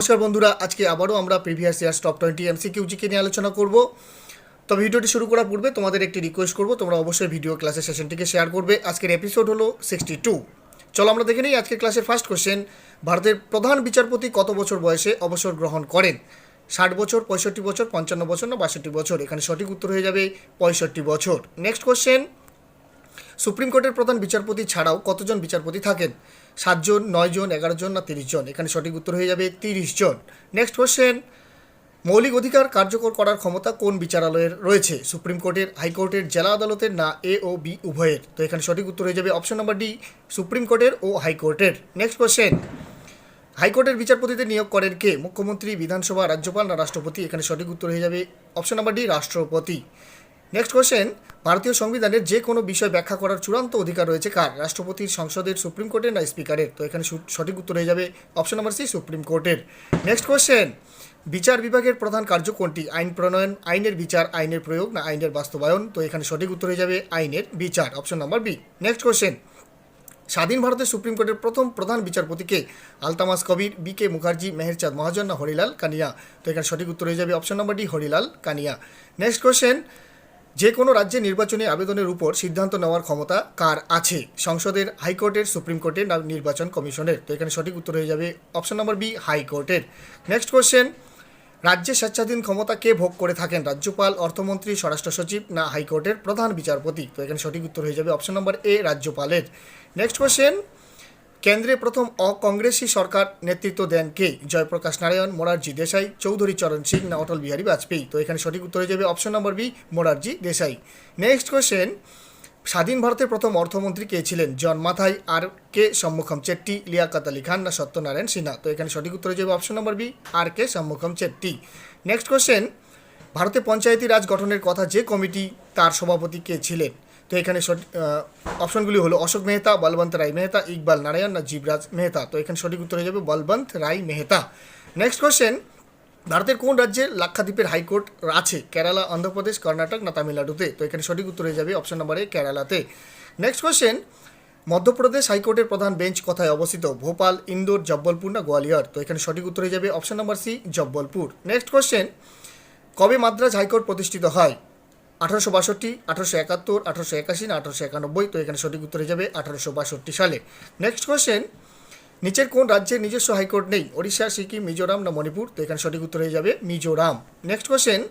নমস্কার বন্ধুরা, আজকে আবারও আমরা প্রিভিয়াস ইয়ার্স টপ টোয়েন্টি এমসিকিউজিকে নিয়ে আলোচনা করব। তো ভিডিওটি শুরু করার পূর্বে তোমাদের একটি রিকোয়েস্ট করব, তোমরা অবশ্যই ভিডিও ক্লাসের সেশনটিকে শেয়ার করবে। আজকের এপিসোড হলো সিক্সটি টু চলো আমরা দেখে নিই আজকের ক্লাসের ফার্স্ট কোশ্চেন ভারতের প্রধান বিচারপতি কত বছর বয়সে অবসর গ্রহণ করেন? ষাট বছর, পঁয়ষট্টি বছর, পঞ্চান্ন বছর না বাষট্টি বছর? এখানে সঠিক উত্তর হয়ে যাবে পঁয়ষট্টি বছর। নেক্সট কোশ্চেন সুপ্রিম কোর্টের প্রধান বিচারপতি ছাড়াও কতজন বিচারপতি থাকেন? সাতজন নয় জন এগারো জন না তিরিশ জন এখানে সঠিক উত্তর হয়ে যাবে তিরিশ জন নেক্সট কোশ্চেন মৌলিক অধিকার কার্যকর করার ক্ষমতা কোন বিচারালয়ের রয়েছে? সুপ্রিম কোর্টের হাইকোর্টের, জেলা আদালতের না এ ও বি উভয়ের? তো এখানে সঠিক উত্তর হয়ে যাবে অপশন নাম্বার ডি সুপ্রিম কোর্টের ও হাইকোর্টের। নেক্সট কোশ্চেন হাইকোর্টের বিচারপতিদের নিয়োগ করেন কে? মুখ্যমন্ত্রী, বিধানসভা, রাজ্যপাল না রাষ্ট্রপতি? এখানে সঠিক উত্তর হয়ে যাবে অপশন নাম্বার ডি রাষ্ট্রপতি। নেক্সট কোশ্চেন ভারতীয় সংবিধানের যে কোনো বিষয় ব্যাখ্যা করার চূড়ান্ত অধিকার রয়েছে কার? রাষ্ট্রপতির সংসদের সুপ্রিম কোর্টের না স্পিকারের? তো এখানে সঠিক উত্তর হয়ে যাবে অপশন নাম্বার সি, সুপ্রিম কোর্টের। নেক্সট কোয়েশ্চেন বিচার বিভাগের প্রধান কার্য কোনটি? আইন প্রণয়ন, আইনের বিচার, আইনের প্রয়োগ না আইনের বাস্তবায়ন? তো এখানে সঠিক উত্তর হয়ে যাবে আইনের বিচার, option number B. Next question স্বাধীন ভারতের সুপ্রিম কোর্টের প্রথম প্রধান বিচারপতিকে আলতামাস কবির, বি কে মুখার্জি, মেহেরচাঁদ মহাজন না হরিলাল কানিয়া? তো এখানে সঠিক উত্তর হয়ে যাবে option number D, Harilal Kania. Next question. যে কোনো রাজ্যে নির্বাচনী আবেদনের উপর সিদ্ধান্ত নেওয়ার ক্ষমতা কার আছে? সংসদের, হাইকোর্টের, সুপ্রিম কোর্টের নির্বাচন কমিশনের? তো এখানে সঠিক উত্তর হয়ে যাবে অপশন নম্বর বি, হাইকোর্টের। নেক্সট কোশ্চেন রাজ্যের স্বেচ্ছাধীন ক্ষমতা কে ভোগ করে থাকেন? রাজ্যপাল, অর্থমন্ত্রী, স্বরাষ্ট্র সচিব না হাইকোর্টের প্রধান বিচারপতি? তো এখানে সঠিক উত্তর হয়ে যাবে অপশন নম্বর এ, রাজ্যপালের। নেক্সট কোশ্চেন কেন্দ্রে প্রথম অকংগ্রেসী সরকার নেতৃত্ব দেন কে? জয়প্রকাশ নারায়ণ, মোরারজি দেশাই, চৌধুরী চরণ সিং না অটল বিহারী বাজপেয়ী? তো এখানে সঠিক উত্তর হয়ে যাবে option number B Morarji Desai. Next question স্বাধীন ভারতের প্রথম অর্থমন্ত্রী কে ছিলেন? জন মাথাই, আর কে সম্মুখম চেট্টি, লিয়াকাত আলী খান না সত্যনারায়ণ সিনহা? তো এখানে সঠিক উত্তর হয়ে যাবে option number B R K Shanmukham Chetty? Next question ভারতে পঞ্চায়েতি রাজ গঠনের কথা যে কমিটি, তার সভাপতি কে ছিলেন? তো এখানে অপশনগুলি হলো অশোক মেহতা, বলবন্ত রায় মেহতা, ইকবাল নারায়ণ না জীবরাজ মেহতা। তো এখানে সঠিক উত্তর হয়ে যাবে বলবন্ত রায় মেহতা। নেক্সট কোশ্চেন ভারতের কোন রাজ্যে লাক্ষাদ্বীপের হাইকোর্ট আছে? কেরালা, অন্ধ্রপ্রদেশ, কর্ণাটক না তামিলনাড়ুতে? তো এখানে সঠিক উত্তর হয়ে যাবে অপশন নম্বরে কেরালাতে। নেক্সট কোয়েশ্চেন মধ্যপ্রদেশ হাইকোর্টের প্রধান বেঞ্চ কোথায় অবস্থিত? ভোপাল, ইন্দোর, জব্বলপুর না গোয়ালিয়র? তো এখানে সঠিক উত্তর হয়ে যাবে option number C, Jabalpur. Next question কবে মাদ্রাজ হাইকোর্ট প্রতিষ্ঠিত হয়? আঠারোশো বাষট্টি, আঠারোশো একাত্তর, আঠারোশো একাশি না আঠারোশো একানব্বই, তো এখানে সঠিক উত্তর হয়ে যাবে আঠারোশো বাষট্টি সালে। নেক্সট কোশ্চেন নিচের কোন রাজ্যের নিজস্ব হাইকোর্ট নেই? ওড়িশা, সিকিম, মিজোরাম না মণিপুর? তো এখানে সঠিক উত্তর হয়ে যাবে মিজোরাম। নেক্সট কোয়েশ্চেন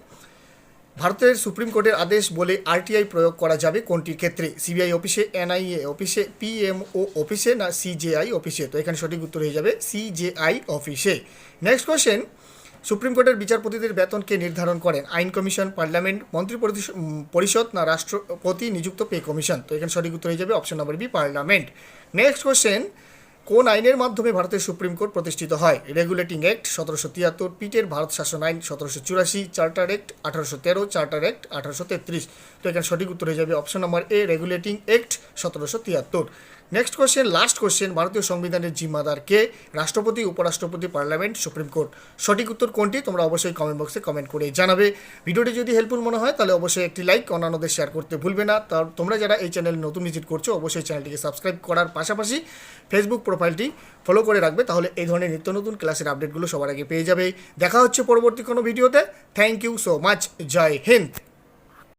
ভারতের সুপ্রিম কোর্টের আদেশ বলে আরটিআই প্রয়োগ করা যাবে কোনটির ক্ষেত্রে? সিবিআই অফিসে, এনআইএ অফিসে, পিএমও অফিসে না সিজেআই অফিসে? তো এখানে সঠিক উত্তর হয়ে যাবে সিজেআই অফিসে। নেক্সট কোশ্চেন সুপ্রিম কোর্টের বিচারপতিদের বেতনকে নির্ধারণ করেন আইন কমিশন, পার্লামেন্ট মন্ত্রী পরিষ- পরিষদ না রাষ্ট্রপতি নিযুক্ত পে কমিশন। তো এখানে সঠিক উত্তর হয়ে যাবে option number B, parliament. Next question, কোন আইনের মাধ্যমে ভারতের সুপ্রিম কোর্ট প্রতিষ্ঠিত হয়? রেগুলেটিং অ্যাক্ট সতেরোশো তিয়াত্তর, পিটের ভারত শাসন আইন সতেরোশো চুরাশি, চার্টার অ্যাক্ট আঠারোশো তেরো, চার্টার অ্যাক্ট আঠারোশো তেত্রিশ। তো এখানে সঠিক উত্তর হয়ে যাবে option number A, regulating act সতেরোশো তিয়াত্তর। নেক্সট কোশ্চেন লাস্ট কোশ্চেন ভারতীয় সংবিধানের জিম্মাদার কে রাষ্ট্রপতি উপরাষ্ট্রপতি পার্লামেন্ট সুপ্রিম কোর্ট সঠিক উত্তর কোনটি? তোমরা অবশ্যই কমেন্ট বক্সে কমেন্ট করে জানাবে। ভিডিওটি যদি হেল্পফুল মনে হয়, তাহলে অবশ্যই একটি লাইক অন্যান্যদের শেয়ার করতে ভুলবে না। তার তোমরা যারা এই চ্যানেলে নতুন ভিজিট করছ, অবশ্যই চ্যানেলটিকে সাবস্ক্রাইব করার পাশাপাশি ফেসবুক প্রোফাইলটি ফলো করে রাখবে, তাহলে এই ধরনের নিত্য নতুন ক্লাসের আপডেটগুলো সবার আগে পেয়ে যাবে। দেখা হচ্ছে পরবর্তী কোনো ভিডিওতে thank you so much Jai Hind